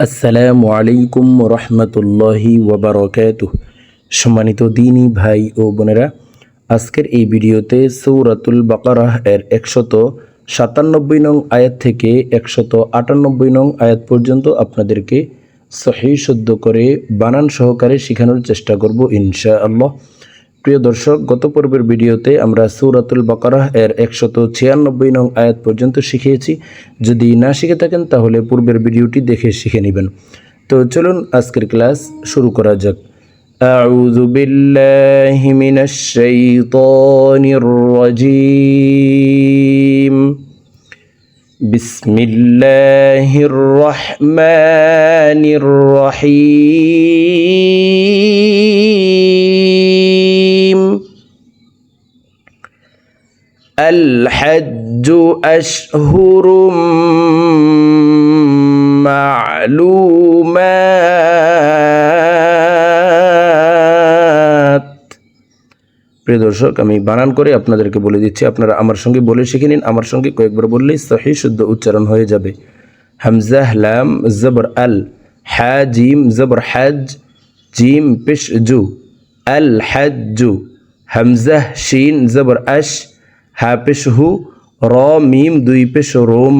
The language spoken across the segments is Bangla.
আসসালামু আলাইকুম রহমতুল্লাহি ওবরকাত সম্মানিত দিনী ভাই ও বোনেরা, আজকের এই ভিডিওতে সৌরাতুল বাকারাহ এর একশত সাতানব্বই নং আয়াত থেকে একশত আটানব্বই নং আয়াত পর্যন্ত আপনাদেরকে সহি শুদ্ধ করে বানান সহকারে শেখানোর চেষ্টা করব ইনশা আল্লাহ প্রিয় দর্শক গত পর্বের ভিডিওতে আমরা সৌরাতুল বাকারাহ এর একশত ছিয়ানব্বই নং আয়াত পর্যন্ত শিখিয়েছি যদি না শিখে থাকেন তাহলে পূর্বের ভিডিওটি দেখে শিখে নেবেন তো চলুন আজকের ক্লাস শুরু করা যাক أعوذ بالله من الشيطان الرجيم بسم الله الرحمن الرحيم. الحج أشهر معلومات প্রিয় দর্শক, আমি বানান করে আপনাদেরকে বলে দিচ্ছি, আপনারা আমার সঙ্গে বলে শিখে নিন, আমার সঙ্গে কয়েকবার বললেই সহি শুদ্ধ উচ্চারণ হয়ে যাবে। হামজাহ লাম জবর, আল হা জিম জবর, হাজ, জিম, পেশ, জু, আল হাজ্জু হামজাহ শিন, জবর, আশ, হা, পেশ, হু, র, মিম, দুই, পেশ, রোম,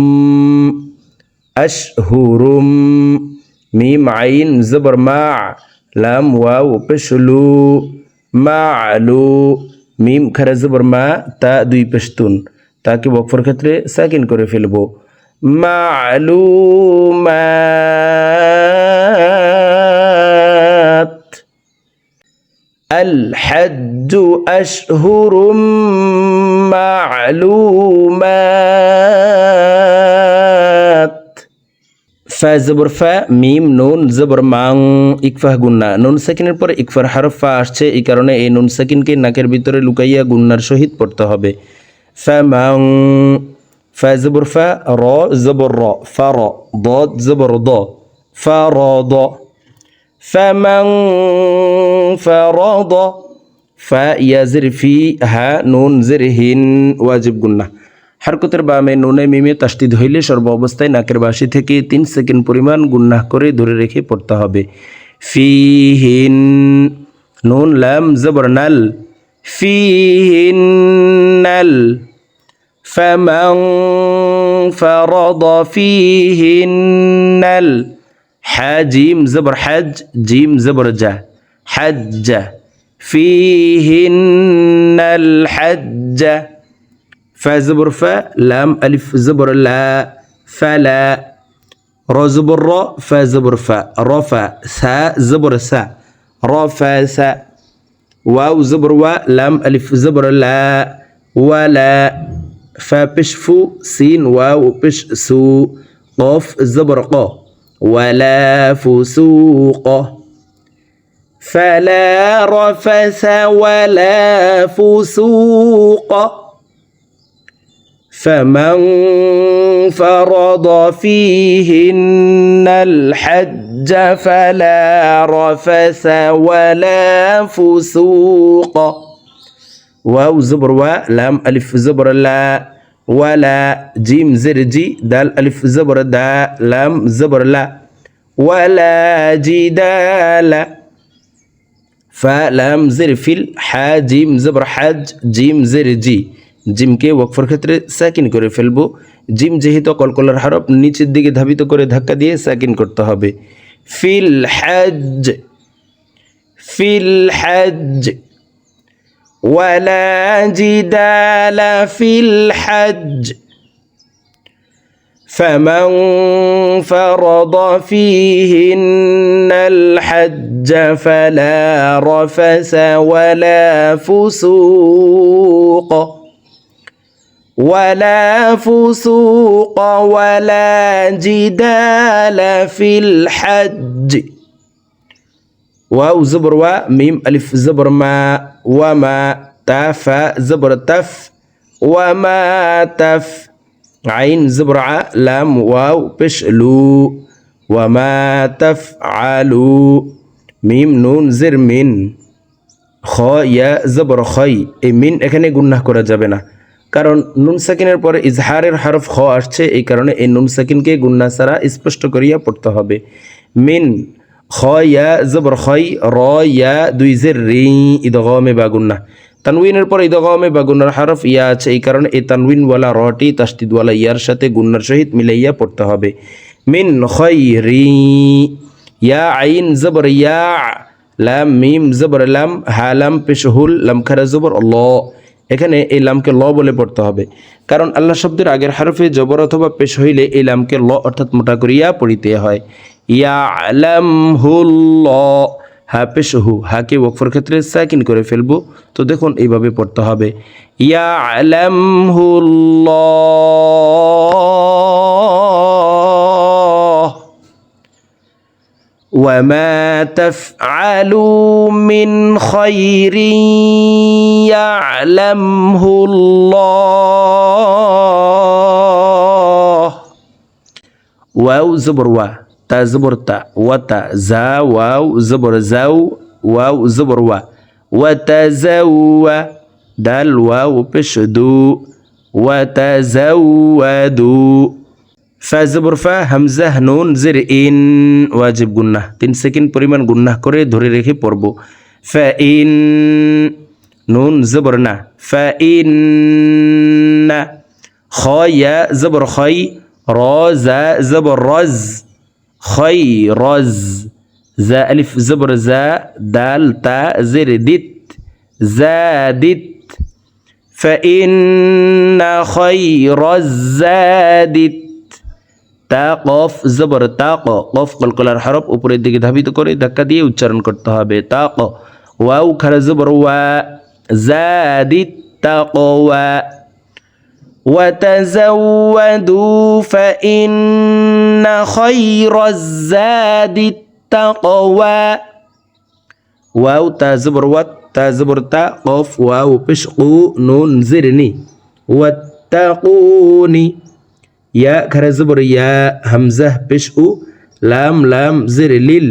আশ, হু, রুম, মিম, আইন, জবর, মা, লাম, ওয়াও, পেশ, লু। মা আলু মিম খারা জবর মা তা দুই পেশতুন তাকে বকফর ক্ষেত্রে সাকিন করে ফেলবো মালুমাত الحج أشهر معلومات ফা জবর ফা মিম নুন জবর মাং ইকফাহ গুন্না নুন সাকিনের পরে ইকফার হারফ ফা আসছে এই কারণে এই নুন সাকিনকে নাকের ভিতরে লুকাইয়া গুন্নার সহিত পড়তে হবে ফা মাং ফা জবর ফা র জবর র ফা র দ জবর দ ফা র দ فمن فرض ফা ইয়াজির ফি হা নুন জির হিন ওয়াজিব গুন্না হারকতের বামে নুনে মিমে তাস্তিদ হইলে সর্ব অবস্থায় নাকের বাসি থেকে তিন সেকেন্ড পরিমাণ গুন্নাহ করে ধরে রেখে পড়তে হবে ফি হিন নুন লাম জবর নাল ফি হিন নাল فمن فرض فيهن الحاجيم زبر حج جيم زبر جا حج فيهن الحج فزبر فا لام ألف زبر لا فلا را زبر را فا زبر فا رفا سا زبر سا رفا سا واو زبر وا لام ألف زبر لا ولا فا بش فو سين واو بش سو قاف زبر قا ولا فسوق فلا رفس ولا فسوق فمن فرض فيهن الحج فلا رفس ولا فسوق. واو زبر و لام ألف زبر لا ولا جيم زرجي دال ألف زبر دا لام زبر لا ولا جدال فلام زر فيل حا جيم زبر حج جيم زرجي জিমকে ওয়াকফর ক্ষেত্রে সাকিন করে ফেলবো জিম যেহেতু কলকলার হরফ নিচের দিকে ধাবিত করে ধাক্কা দিয়ে সাকিন করতে হবে ফিল হজ ফিল হজ ولا جدال في الحج فمن فرض فيهن الحج فلا رفس ولا فسوق ولا فسوق ولا جدال في الحج واو زبر و ميم ألف زبر ما وما تاف زبر تف وما تف عين زبر ع لام واو بش لو وما تفعلوا মিম নুন জের মিন খ ইয়া জবর খই এই মিন এখানে গুন্নাহ করা যাবে না কারণ নুন সাকিনের পরে ইজহারের হরফ খ আসছে, এই কারণে এই নুন সাকিনকে গুন্না ছাড়া স্পষ্ট করিয়া পড়তে হবে। মিন, খ, ইয়া, জবর, খই, র, ইয়া, দুই জের, রি, ইদগমে বা গুন্না। তানউইনের পর ইদগমে বা গুন্নার হরফ ইয়া আছে, এই কারণে এই তানউইনওয়ালা রটি তাস্তিদওয়ালা ইয়ার সাথে গুন্নার সহিত মিলাইয়া পড়তে হবে। মিন, খই, রি, ইয়া, আইন, জবর, ইয়া, লাম, মিম, জবর, লাম হালাম পেশহুল লাম, খারা, জবর, ল। এখানে এই লামকে ল বলে পড়তে হবে। কারণ আল্লাহ শব্দের আগের হারফে জবর অথবা পেশ হইলে এই লামকে ল অর্থাৎ মোটা করিয়া পড়িতে হয়। ইয়া আলাম হুল হা পেশ হু হা কে ওকফর ক্ষেত্রে সাকিন করে ফেলব। তো দেখুন, এইভাবে পড়তে হবে। ইয়া আলাম হুল্লাহ وما تفعلوا من خير يعلمه الله. واو زبر وا تا زبر تا وتا زا واو زبر زاو واو زبر وا. وتزوى دال واو بشدو وتزودوا ফা জবর ফা হামজাহ নুন জের ইন ওয়াজিব গুন্নাহ তিন সেকেন্ড পরিমাণ গুন্নাহ করে ধরে রেখে পড়ব ফা ইন নুন জবর না ফা ইন না খ ইয়া জবর খই র জা জবর রজ খই রজ জা আলিফ জবর জা দাল তা জের দিত زادت فإن خير الزاد তা কফ জবর তা ক কফ কলকলার হরফ উপরের দিকে ধাবিত করে ধাক্কা দিয়ে উচ্চারণ করতে হবে তা ক ওয়াউ খারা জবর ওয়া জাদি তা ক ওয়া وتزودوا فإن خير الزاد التقوى واو تا زبر وات تا زبر تا قف واو بشقو نون زرني واتقوني ইয়া খারে জবর ইয়া হামজাহ পেশ উ লাম লাম জের লিল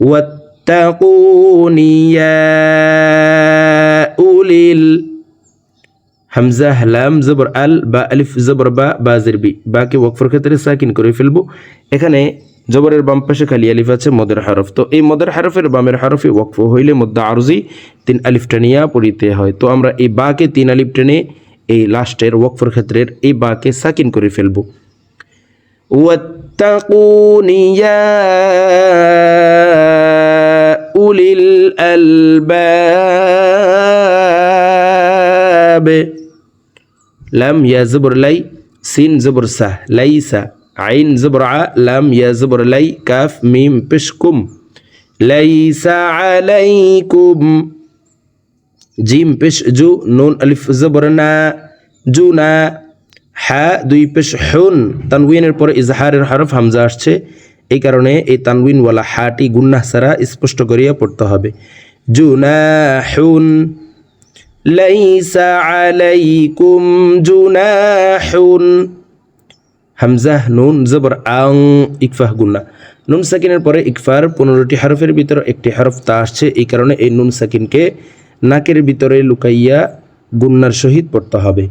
ওয়াত্তাকুনি ইয়া উলিল হামজাহ লাম জবর আল বা আলিফ জবর বা বা জের বি বাকে ওয়াকফর ক্ষেত্রে সাকিন করে ফেলব এখানে জবরের বাম পাশে খালি আলিফ আছে মদের হরফ তো এই মদের হরফের বামের হরফে ওয়াকফ হইলে মদ্দা আরজি তিন আলিফ টানিয়া পড়িতে হয় তো আমরা এই বাকে তিন আলিফ টেনে এই লাস্টের ওয়াকফর ক্ষেত্রের এই বাকে সাকিন করে ফেলব। উলিল আলবাব। লাম ইয়া জবর লাই, সিন জবর সাহ, লাইসা, আইন জবর আ, লাম ইয়া জবর লাই, কাফ, মিম পেশকুম লাইসা আলাইকুম। জিম পেশ জু, নুন আলিফ জবর না জু না হা, দুই পেশ হুন। তানউইনের পরে ইজহারের হরফ হামজা আসছে। এই কারণে এই তানউইনওয়ালা হাটি গুন্নাহ সারা স্পষ্ট করিয়া পড়তে হবে। জু না হুন, লাইসা আলাইকুম জুনাহুন হামজাহ নুন, জবর, আং, ইকফাহ, গুন্না। নুন সাকিনের পরে ইকফার পনেরোটি হরফের ভিতরে একটি হরফ তা আসছে। এই কারণে এই নুন সাকিনকে নাকের ভিতরে লুকাইয়া গুন্নার সহিত পড়তে হবে।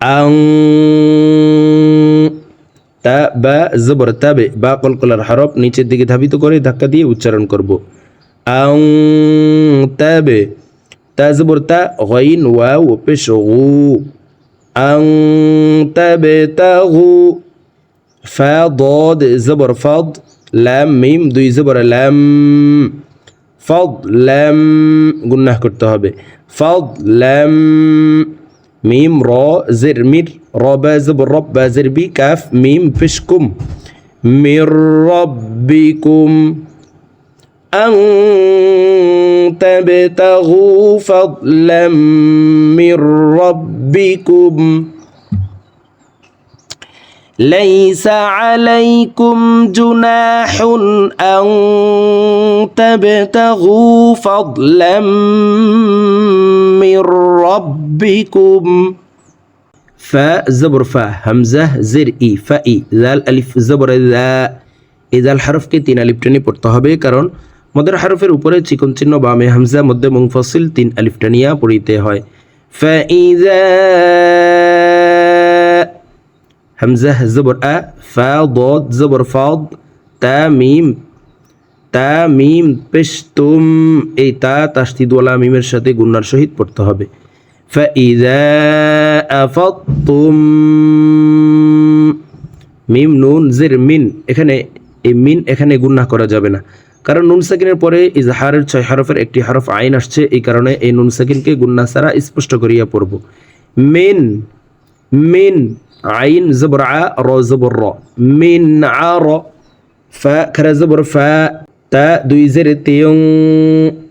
আং তা বা জবর তাবে বা কলকলার হারপ নিচের দিকে ধাবিত করে ধাক্কা দিয়ে উচ্চারণ করব। আং তাবে তা জবর তা ও আং তাবে তা ফা দদ জবর ফদ লাম মিম দুই জবর লাম ফদলাম গুন্নাহ করতে হবে ফদলাম মিম র জের মির র বা জবর রব বা জের বি কাফ মিম ফিশকুম মির রব্বিকুম أن تبتغوا فضلا من ربكم ليس عليكم جناح أن تبتغوا فضلا من ربكم فاء زبر فا همزة زر إي فإي ذال ألف زبر ذا إذا الحرف কে তিন আলিফ টেনে পড়তে হবে কারণ মদের হারফের উপরে চিকন চিহ্ন বামে হামজা মধ্যে মুংফসিল তিন আলিফ টানিয়া পড়িতে হয় فإذا همزة زبر أ فا ضاد زبر فاض تا মিম তা মিম পেশ তুম এই তা তাস্তিদওয়ালা মিমের সাথে গুন্নার সহিত পড়তে হবে فإذا أفضتم মিম নুন জির মিন এখানে এই মিন এখানে গুন্না করা যাবে না কারণ নুন সাকিনের পরে ইজহারের ছয় হরফের একটি হরফ আইন আসছে এই কারণে এই নুন সাকিনকে গুন্না ছাড়া স্পষ্ট করিয়া পড়ব মিন মিন আইন জবর আ র জবর র মিন আ র ফা খারা জবর ফা তা দুই জের তিয়ং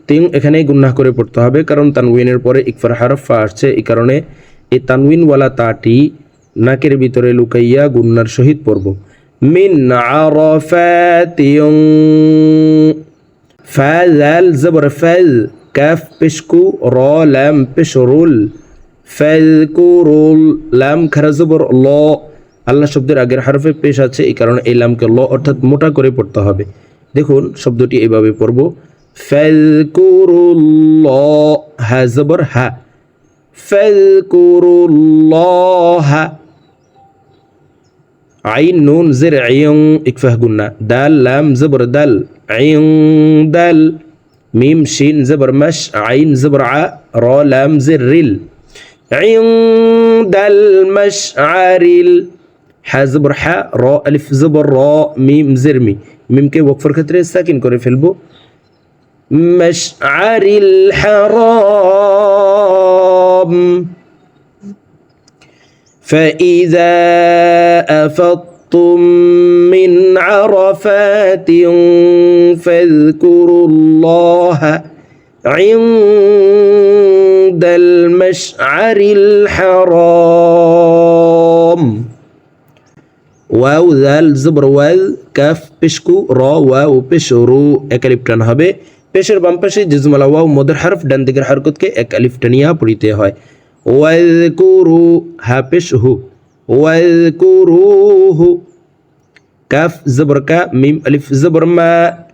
তিয়ং এখানে গুন্না করে পড়তে হবে কারণ তানউইনের পরে ইকফার হরফ ফা আসছে। এই কারণে এই তানউইনওয়ালা তাটি নাকের ভিতরে লুকাইয়া গুন্নার সহিত পড়ব। মিন আরফাতিয়ং ফা জাল জবর, ফাল, কাফ, পেশকু, র, লাম, পেশরুল। ফালকুরুল লাম খারা জবর ল আল্লাহ শব্দের আগের হারফে পেশ আছে এই কারণে এই লামকে ল অর্থাৎ মোটা করে পড়তে হবে দেখুন শব্দটি এইভাবে পড়ব ফালকুরুল হা জবর হা ফালকুরুল্লাহ عين نون زر عين اكفه قلنا دال لام زبر دل عين دل ميم شين زبر مش عين زبر ع را لام زر رل عند المشعر ح زبر ح را ألف زبر را ميم زرمي. ميم كي وقف كتري ساكن كوري في البو. مشعر الحرام. فإذا أفضتم من عرفات فاذكروا الله عند المشعر الحرام ওয়াও জাল জবর ওয়াল কাফ পেশকু র ওয়াও পেশ রু এক আলিফ টান হবে পেশের বাম পাশে জিজমালা ওয়াও মদের হারফ ডান দিকের হারকতকে এক আলিফ টানিয়া পড়িতে হয় ওয়ালকুরু হা পেশ হু ওয়ালকুরুহু কাফ জবর কা মিম আলিফ জবর মা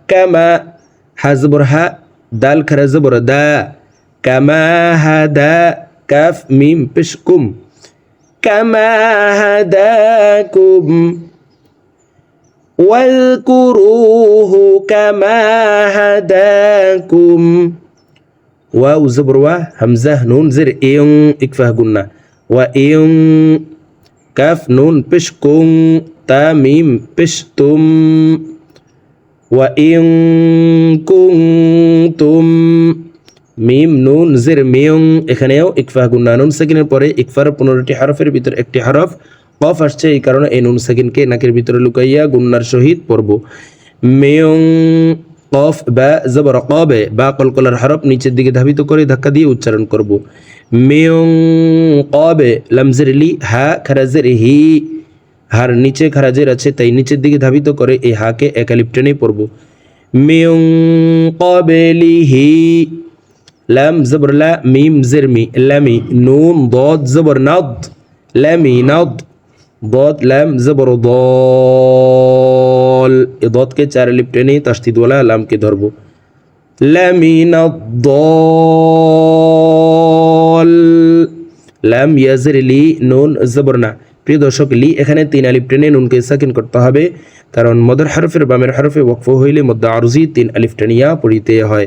কামা হা জবর হা দাল খারা জবর দা كما هدا كاف ميم بشكم كما هداكم. واذكروه كما هداكم. واو زبر وا همزة نون زر إيون إكفه قلنا. وإيون كاف نون بشكم تا ميم بشتم وإن كنتم মিম, নুন, জের, মেয়ং এখানেও ইকফা গুন্না নুন সাকিনের পরে ইকফার পনেরোটি হরফের ভিতর একটি হরফ, কফ আসছে এই কারণে এই নুন সাকিনকে নাকের ভিতরে লুকাইয়া গুন্নার সহিত পড়ব। মেয়ং, কফ, বা, জবর, কবে, বা, কলকলার হরফ নিচের দিকে ধাবিত করে ধাক্কা দিয়ে উচ্চারণ করব। মেয়ং, কবে লামজের লি, হা খারাজের হি, হার নিচে খারাজের আছে, তাই নিচের দিকে ধাবিত করে এই হাকে একালিপ্টেনে পড়ব। মেয়ং কবেলি হি লাম জবর লা মিম জিরমি লামি নুন দদ জবর নদ লামি নদ দদ লাম জবর দল এ দদকে চারে লিপটে নেই তাস্তিদওয়ালা লামকে ধরবো لمن الضال লাম ইয়াজের লি নুন জবরনা প্রিয় দর্শক লি এখানে তিন আলিফ টেনে নুনকে সাকিন করতে হবে, কারণ মদর হরফের বামের হরফে ওয়াকফ হইলে মদ্দা আরুজি তিন আলিফ টেনিয়া পড়িতে হয়।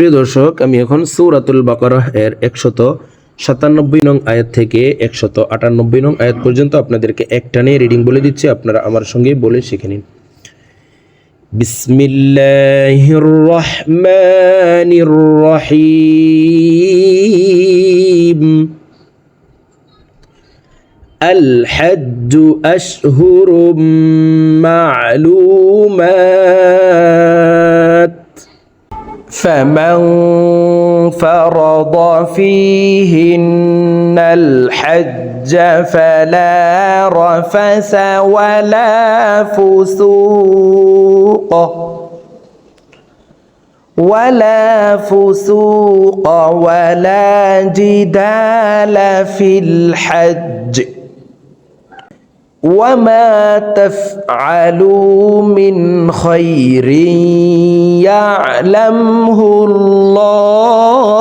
প্রিয় দর্শক আমি এখন সৌরাতুল বাকরাহ এর একশত সাতানব্বই নং আয়াত থেকে একশত আটানব্বই নং আয়াত পর্যন্ত আপনাদেরকে একটানে রিডিং বলে দিচ্ছি আপনারা আমার সঙ্গে বলে শিখে নিন বিসমিল্লাহির রহমানির রহিম الحج أشهر معلومات فمن فرض فيهن الحج فلا رفس ولا فسوق ولا فسوق ولا جدال في الحج. وما تفعلوا من خير يعلمه الله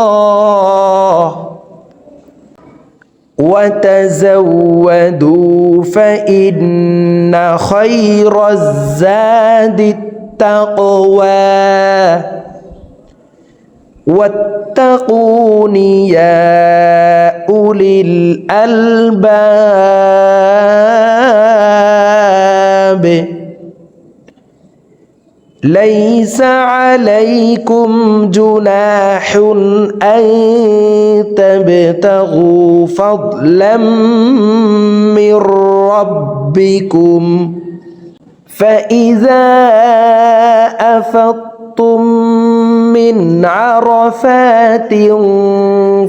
وتزودوا فإن خير الزاد التقوى واتقون يا أولي الألباب ليس عليكم جناح أن تبتغوا فضلا من ربكم. فإذا أفضتم من عرفات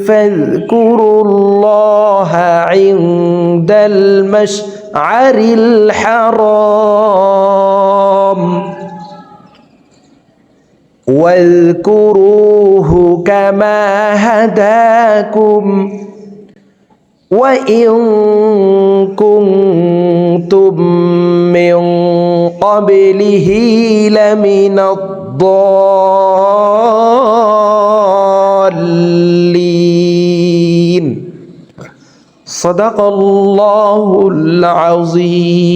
فاذكروا الله عند المشعر الحرام. واذكروه كما هداكم وإن كنتم من قبله لمن الضالين. صدق الله العظيم.